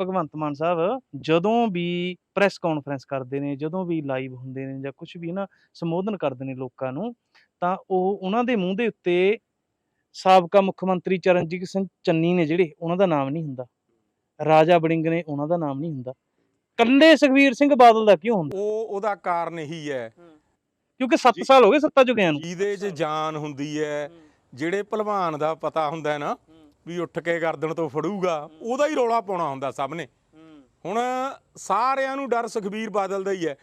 ਭਗਵੰਤ ਮਾਨ ਸਾਹਿਬ ਜਦੋਂ ਵੀ press conference ਕਰਦੇ ਨੇ ਜਦੋਂ ਵੀ ਲਾਈਵ ਹੁੰਦੇ ਨੇ ਜਾਂ ਕੁਝ ਵੀ ਨਾ ਸੰਬੋਧਨ ਕਰਦੇ ਨੇ ਲੋਕਾਂ ਨੂੰ ਤਾਂ ਉਹ ਉਹਨਾਂ ਦੇ ਮੂੰਹ ਦੇ ਉੱਤੇ ਸਾਬਕਾ ਮੁੱਖ ਮੰਤਰੀ ਚਰਨਜੀਤ ਸਿੰਘ ਚੰਨੀ ਨੇ ਜਿਹੜੇ ਉਹਨਾਂ ਦਾ ਨਾਮ ਨਹੀਂ ਹੁੰਦਾ। ਰਾਜਾ ਵੜਿੰਗ ਨੇ ਉਹਨਾਂ ਦਾ ਨਾਮ ਨਹੀਂ ਹੁੰਦਾ। ਕੱਲੇ ਸੁਖਵੀਰ ਸਿੰਘ ਬਾਦਲ ਦਾ ਕਿਉਂ ਹੁੰਦਾ? ਉਹ ਉਹਦਾ ਕਾਰਨ ਇਹੀ ਹੈ। ਕਿਉਂਕਿ 7 ਜੀ- ਸਾਲ ਹੋ ਗਏ ਸੱਤਾ ਚੁੱਕਿਆਂ ਨੂੰ। ਜਿਹਦੇ 'ਚ ਜਾਨ ਹੁੰਦੀ ਹੈ। ਜਿਹੜੇ ਭਲਵਾਨ ਦਾ ਪਤਾ ਹੁੰਦਾ ਹੈ ਨਾ ਵੀ ਉੱਠ ਕੇ ਗਰਦਨ ਤੋਂ ਫੜੂਗਾ ਉਹਦਾ ਹੀ ਰੌਲਾ ਪਾਉਣਾ ਹੁੰਦਾ ਸਭ ਨੇ ਹੁਣ ਸਾਰਿਆਂ ਨੂੰ ਡਰ ਸੁਖਬੀਰ ਬਾਦਲ ਦਾ ਹੀ ਹੈ।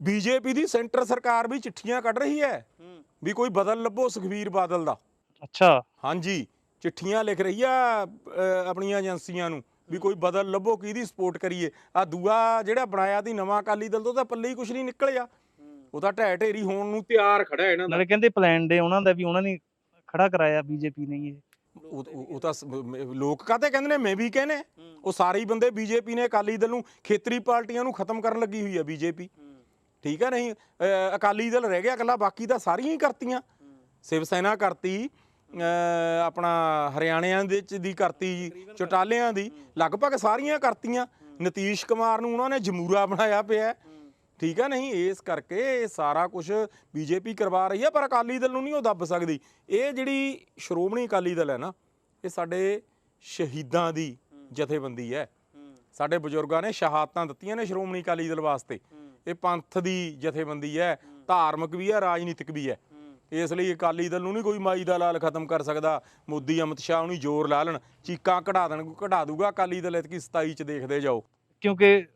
ਬੀਜੇਪੀ ਦੀ ਸੈਂਟਰ ਸਰਕਾਰ ਵੀ ਚਿੱਠੀਆਂ ਕੱਢ ਰਹੀ ਹੈ ਵੀ ਕੋਈ ਬਦਲ ਲੱਭੋ ਸੁਖਬੀਰ ਬਾਦਲ ਦਾ। ਅੱਛਾ। ਹਾਂਜੀ ਚਿੱਠੀਆਂ ਲਿਖ ਰਹੀ ਆ ਆਪਣੀਆਂ ਏਜੰਸੀਆਂ ਨੂੰ ਵੀ ਕੋਈ ਬਦਲ ਲੱਭੋ ਕਿਹਦੀ ਸਪੋਰਟ ਕਰੀਏ। ਆ ਦੂਆ ਜਿਹੜਾ ਬਣਾਇਆ ਦੀ ਨਵਾਂ ਅਕਾਲੀ ਦਲ ਤੋਂ ਤਾਂ ਪੱਲੇ ਹੀ ਕੁਝ ਨਹੀਂ ਨਿਕਲਿਆ। ਉਹ ਤਾਂ ਢਹਿ ਢੇਰੀ ਹੋਣ ਨੂੰ ਤਿਆਰ ਖੜਾ ਹੈ ਇਹਨਾਂ ਦਾ। ਨਾਲੇ ਕਹਿੰਦੇ ਪਲਾਨ ਦੇ ਉਹਨਾਂ ਦਾ ਵੀ ਉਹਨਾਂ ਨੇ ਖੜਾ ਕਰਾਇਆ ਬੀਜੇਪੀ ਨੇ ਇਹ। ਉਹ ਉਹ- ਤਾਂ ਲੋਕ ਕਾਤੇ ਕਹਿੰਦੇ ਨੇ? ਮੈਂ ਵੀ ਕਹਿੰਨੇ ਉਹ ਸਾਰੇ ਹੀ ਬੰਦੇ ਬੀਜੇਪੀ ਨੇ ਅਕਾਲੀ ਦਲ ਨੂੰ ਖੇਤਰੀ ਪਾਰਟੀਆਂ ਨੂੰ ਖਤਮ ਕਰਨ ਲੱਗੀ ਹੋਈ ਹੈ ਬੀਜੇਪੀ। ਠੀਕ ਹੈ ਨਹੀਂ? ਅਕਾਲੀ ਦਲ ਰਹਿ ਗਿਆ ਇਕੱਲਾ ਬਾਕੀ ਤਾਂ ਸਾਰੀਆਂ ਹੀ ਕਰਤੀਆਂ। ਸ਼ਿਵ ਸੈਨਾ ਕਰਤੀ ਆਪਣਾ ਹਰਿਆਣਿਆਂ ਦੇ ਚ ਦੀ ਕਰਤੀ ਚੋਟਾਲਿਆਂ ਦੀ। ਲਗਭਗ ਸਾਰੀਆਂ ਕਰਤੀਆਂ। ਨਤੀਸ਼ ਕੁਮਾਰ ਨੂੰ ਉਹਨਾਂ ਨੇ ਜਮੂਰਾ ਬਣਾਇਆ ਪਿਆ। ਠੀਕ ਹੈ ਨਹੀਂ ਇਸ ਕਰਕੇ ਇਹ ਸਾਰਾ ਕੁਝ ਬੀਜੇਪੀ ਕਰਵਾ ਰਹੀ ਹੈ ਪਰ ਅਕਾਲੀ ਦਲ ਨੂੰ ਨਹੀਂ ਉਹ ਦੱਬ ਸਕਦੀ। ਇਹ ਜਿਹੜੀ ਸ਼੍ਰੋਮਣੀ ਅਕਾਲੀ ਦਲ ਹੈ ਨਾ ਇਹ ਸਾਡੇ ਸ਼ਹੀਦਾਂ ਦੀ ਜਥੇਬੰਦੀ ਹੈ। ਸਾਡੇ ਬਜ਼ੁਰਗਾਂ ਨੇ ਸ਼ਹਾਦਤਾਂ ਦਿੱਤੀਆਂ ਨੇ ਸ਼੍ਰੋਮਣੀ ਅਕਾਲੀ ਦਲ ਵਾਸਤੇ। ਇਹ ਪੰਥ ਦੀ ਜਥੇਬੰਦੀ ਹੈ ਧਾਰਮਿਕ ਵੀ ਹੈ ਰਾਜਨੀਤਿਕ ਵੀ ਹੈ। ਇਸ ਲਈ ਅਕਾਲੀ ਦਲ ਨੂੰ ਨਹੀਂ ਕੋਈ ਮਾਈ ਦਾ ਲਾਲ ਖਤਮ ਕਰ ਸਕਦਾ। ਮੋਦੀ ਅਮਿਤ ਸ਼ਾਹ ਨੂੰ ਜ਼ੋਰ ਲਾ ਲੈਣ ਚੀਕਾਂ ਕਢਾ ਦੇਣ ਕਢਾ ਦੂਗਾ ਅਕਾਲੀ ਦਲ ਇਤਕੀ 27 ਚ ਦੇਖਦੇ ਜਾਓ। ਕਿਉਂਕਿ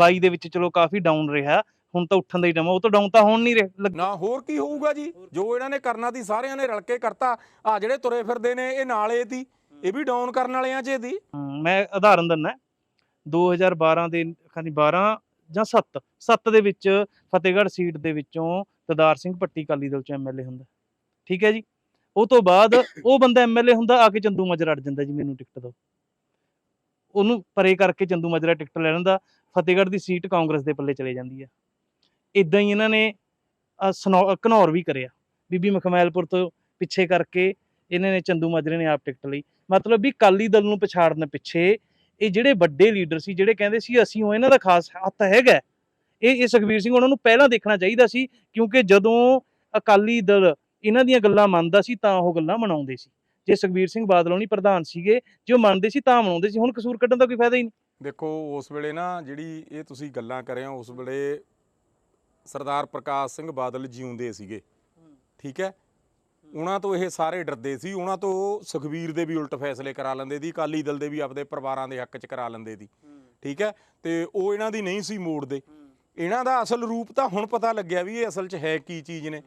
22 ਦੇ ਵਿੱਚ ਚਲੋ ਕਾਫੀ ਡਾਊਨ ਰਿਹਾ ਹੁਣ ਤਾਂ ਉੱਠਣ ਦਾ ਹੀ ਟਾਈਮ ਉਹ ਤਾਂ ਡਾਊਨ ਤਾਂ ਹੋਣ ਨਹੀਂ ਰਿਹਾ ਨਾ ਹੋਰ ਕੀ ਹੋਊਗਾ ਜੀ? ਜੋ ਇਹਨਾਂ ਨੇ ਕਰਨਾ ਸੀ ਸਾਰਿਆਂ ਨੇ ਰਲ ਕੇ ਕਰਤਾ। ਆ ਜਿਹੜੇ ਤੁਰੇ ਫਿਰਦੇ ਨੇ ਇਹ ਨਾਲੇ ਦੀ ਇਹ ਵੀ ਡਾਊਨ ਕਰਨ ਵਾਲਿਆਂ 'ਚ ਇਹਦੀ। ਮੈਂ ਉਦਾਹਰਨ ਦਿੰਦਾ। 2012 ਦੇ ਖਾਨੀ 12 ਜਾਂ 7 7 ਦੇ ਵਿੱਚ ਫਤਿਹਗੜ੍ਹ ਸੀਟ ਦੇ ਵਿੱਚੋਂ ਤਦਾਰ ਸਿੰਘ ਪੱਟੀ ਕਾਲੀ ਦਲ ਚ ਐਮਐਲਏ ਹੁੰਦਾ। ਠੀਕ ਹੈ ਜੀ? ਉਹ ਤੋਂ ਬਾਅਦ ਉਹ ਬੰਦਾ ਐਮਐਲਏ ਹੁੰਦਾ ਆ ਕੇ ਚੰਦੂ ਮਾਜਰਾ ਅੜ ਜਾਂਦਾ ਜੀ ਮੈਨੂੰ ਟਿਕਟ ਦਿਓ। ਉਹਨੂੰ ਪਰੇ ਕਰਕੇ ਚੰਦੂ ਮਾਜਰਾ ਟਿਕਟ ਲੈ ਲੈਂਦਾ, ਫਤਿਹਗੜ੍ਹ ਦੀ ਸੀਟ ਕਾਂਗਰਸ ਦੇ ਪੱਲੇ ਚਲੇ ਜਾਂਦੀ ਹੈ। ਇਦਾਂ ਹੀ ਇਹਨਾਂ ਨੇ ਸਨੌ- ਘਨੌਰ ਵੀ ਕਰਿਆ। ਬੀਬੀ ਮਖਮੈਲਪੁਰ ਤੋਂ ਪਿੱਛੇ ਕਰਕੇ ਇਹਨਾਂ ਨੇ ਚੰਦੂ ਮਾਜਰੇ ਨੇ ਆਪ ਟਿਕਟ ਲਈ। ਮਤਲਬ ਵੀ ਕਾਲੀ ਦਲ ਨੂੰ ਪਛਾੜਨ ਪਿੱਛੇ ਇਹ ਜਿਹੜੇ ਵੱਡੇ ਲੀਡਰ ਸੀ, ਜਿਹੜੇ ਕਹਿੰਦੇ ਸੀ, ਅਸੀਂ ਉਹ ਇਹਨਾਂ ਦਾ ਖਾਸ ਹੱਥ ਹੈਗਾ ਇਹ ਇਹ ਸੁਖਬੀਰ ਸਿੰਘ ਉਹਨਾਂ ਨੂੰ ਪਹਿਲਾਂ ਦੇਖਣਾ ਚਾਹੀਦਾ ਸੀ, ਕਿਉਂਕਿ ਜਦੋਂ ਅਕਾਲੀ ਦਲ ਇਹਨਾਂ ਦੀਆਂ ਗੱਲਾਂ ਮੰਨਦਾ ਸੀ, ਤਾਂ ਉਹ ਗੱਲਾਂ ਮਨਾਉਂਦੇ ਸੀ। ਜੇ ਸੁਖਬੀਰ ਸਿੰਘ ਬਾਦਲ ਹੋਣੀ ਪ੍ਰਧਾਨ ਸੀਗੇ ਜੇ ਉਹ ਮੰਨਦੇ ਸੀ ਤਾਂ ਮਨਾਉਂਦੇ ਸੀ ਹੁਣ ਕਸੂਰ ਕੱਢਣ ਦਾ ਕੋਈ ਫਾਇਦਾ ਹੀ ਨਹੀਂ। ਦੇਖੋ ਉਸ ਵੇਲੇ ਨਾ ਜਿਹੜੀ ਇਹ ਤੁਸੀਂ ਗੱਲਾਂ ਕਰਿਆ ਉਸ ਵੇਲੇ ਸਰਦਾਰ ਪ੍ਰਕਾਸ਼ ਸਿੰਘ ਬਾਦਲ ਜਿਉਂਦੇ ਸੀਗੇ ਠੀਕ ਹੈ? ਉਹਨਾਂ ਤੋਂ ਇਹ ਸਾਰੇ ਡਰਦੇ ਸੀ ਉਹਨਾਂ ਤੋਂ ਸੁਖਵੀਰ ਦੇ ਵੀ ਉਲਟ ਫੈਸਲੇ ਕਰਾ ਲੈਂਦੇ ਸੀ ਅਕਾਲੀ ਦਲ ਦੇ ਵੀ ਆਪਦੇ ਪਰਿਵਾਰਾਂ ਦੇ ਹੱਕ 'ਚ ਕਰਾ ਲੈਂਦੇ ਸੀ ਠੀਕ ਹੈ? ਤੇ ਉਹ ਇਹਨਾਂ ਦੀ ਨਹੀਂ ਸੀ ਮੋੜਦੇ। ਇਹਨਾਂ ਦਾ ਅਸਲ ਰੂਪ ਤਾਂ ਹੁਣ ਪਤਾ ਲੱਗਿਆ ਵੀ ਇਹ ਅਸਲ 'ਚ ਹੈ ਕੀ ਚੀਜ਼ ਨੇ।